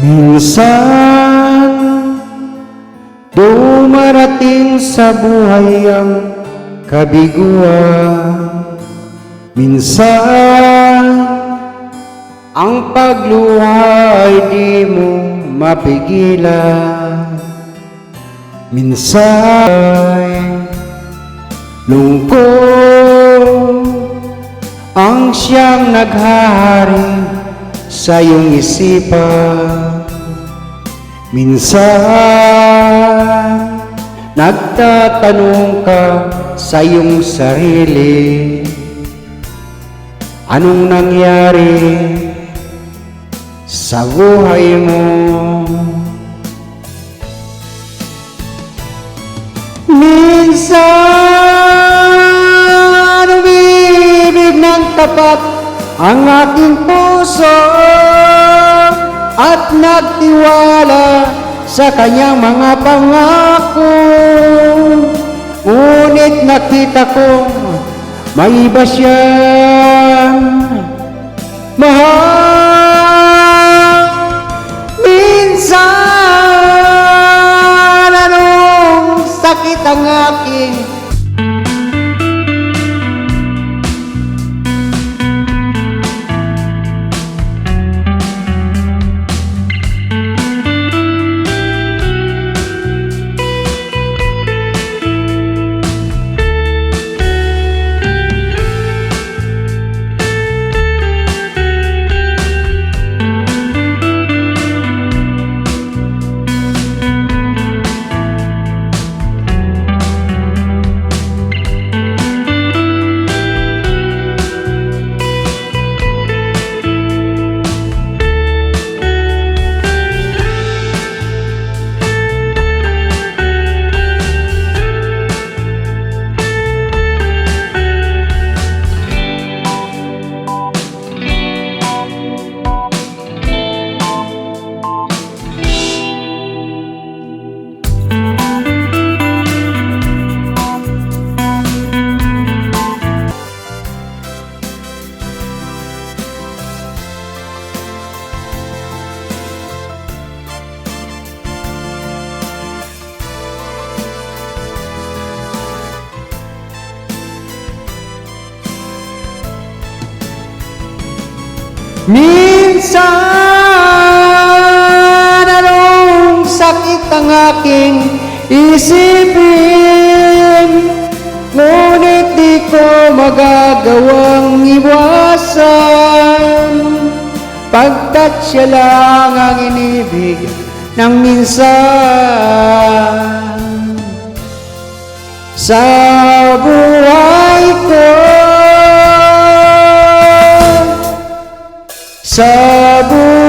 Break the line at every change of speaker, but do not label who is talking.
Minsan Dumarating sa buhay ang kabiguan Minsan Ang pagluha ay di mo mapigilan Minsan Lungkot ang siyang naghahari sa iyong isipan. Minsan, nagtatanong ka sa iyong sarili, anong nangyari sa buhay mo? Minsan, umibig ng tapat ang aking puso at nagtiwala sa kanyang mga pangako. Ngunit nakita ko may iba siyang Minsan, anong sakit ang aking isipin? Ngunit di ko magagawang iwasan. Pagkat siya lang ang inibig ng minsan. Sa buhay ko sa buhay